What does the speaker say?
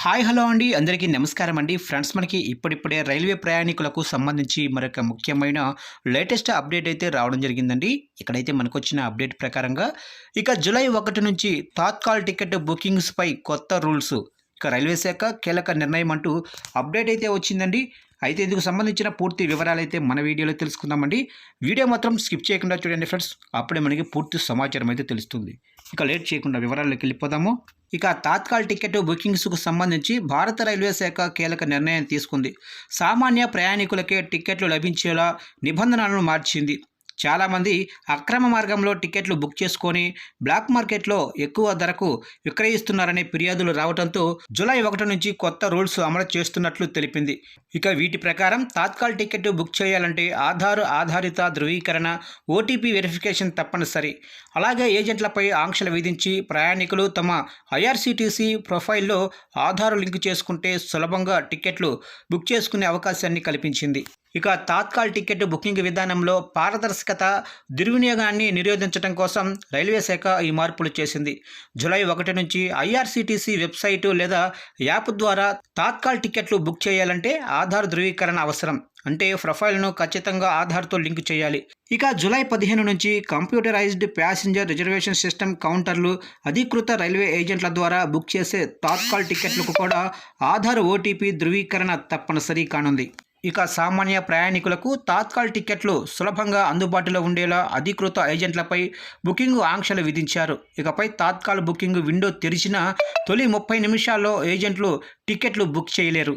Hi hello అండి. అందరికీ నమస్కారం అండి. ఫ్రెండ్స్ మనకి ఇప్పుడిప్పుడే రైల్వే ప్రయాణికులకు సంబంధించి మరొక ముఖ్యమైన లేటెస్ట్ అప్డేట్ అయితే రావడం జరిగిందండి. ఇక్కడైతే మనకు వచ్చిన అప్డేట్ ప్రకారంగా ఇక జూలై ఒకటి నుంచి తాత్కాల్ టికెట్ బుకింగ్స్పై కొత్త రూల్స్ ఇక రైల్వే శాఖ కీలక నిర్ణయం అంటూ అప్డేట్ అయితే వచ్చిందండి. అయితే ఇందుకు సంబంధించిన పూర్తి వివరాలు అయితే మన వీడియోలో తెలుసుకుందామండి. వీడియో మాత్రం స్కిప్ చేయకుండా చూడండి ఫ్రెండ్స్. అప్పుడే మనకి పూర్తి సమాచారం అయితే తెలుస్తుంది. ఇక లేట్ చేయకుండా వివరాల్లోకి వెళ్ళిపోదాము. ఇక తాత్కాల్ టికెట్ బుకింగ్స్కు సంబంధించి భారత రైల్వే శాఖ కీలక నిర్ణయం తీసుకుంది. సామాన్య ప్రయాణికులకే టికెట్లు లభించేలా నిబంధనలను మార్చింది. చాలామంది అక్రమ మార్గంలో టికెట్లు బుక్ చేసుకొని బ్లాక్ మార్కెట్లో ఎక్కువ ధరకు విక్రయిస్తున్నారనే ఫిర్యాదులు రావడంతో జూలై ఒకటి నుంచి కొత్త రూల్స్ అమలు చేస్తున్నట్లు తెలిపింది. ఇక వీటి ప్రకారం తాత్కాల్ టికెట్ బుక్ చేయాలంటే ఆధార్ ఆధారిత ధృవీకరణ ఓటీపీ వెరిఫికేషన్ తప్పనిసరి. అలాగే ఏజెంట్లపై ఆంక్షలు విధించి ప్రయాణికులు తమ ఐఆర్సీటీసీ ప్రొఫైల్లో ఆధార్ లింక్ చేసుకుంటే సులభంగా టికెట్లు బుక్ చేసుకునే అవకాశాన్ని కల్పించింది. ఇక తాత్కాల్ టికెట్ బుకింగ్ విధానంలో పారదర్శకత దుర్వినియోగాన్ని నిరోధించడం కోసం రైల్వే శాఖ ఈ మార్పులు చేసింది. జూలై ఒకటి నుంచి ఐఆర్సీటీసీ వెబ్సైటు లేదా యాప్ ద్వారా తాత్కాల్ టికెట్లు బుక్ చేయాలంటే ఆధార్ ధృవీకరణ అవసరం. అంటే ప్రొఫైల్ను ఖచ్చితంగా ఆధార్తో లింక్ చేయాలి. ఇక జూలై పదిహేను నుంచి కంప్యూటరైజ్డ్ ప్యాసింజర్ రిజర్వేషన్ సిస్టమ్ కౌంటర్లు అధీకృత రైల్వే ఏజెంట్ల ద్వారా బుక్ చేసే తాత్కాల్ టికెట్లకు కూడా ఆధార్ ఓటీపీ ధృవీకరణ తప్పనిసరి కానుంది. ఇక సామాన్య ప్రయాణికులకు తాత్కాల్ టికెట్లు సులభంగా అందుబాటులో ఉండేలా అధికృత ఏజెంట్లపై బుకింగ్ ఆంక్షలు విధించారు. ఇకపై తాత్కాల్ బుకింగ్ విండో తెరిచిన తొలి ముప్పై నిమిషాల్లో ఏజెంట్లు టికెట్లు బుక్ చేయలేరు.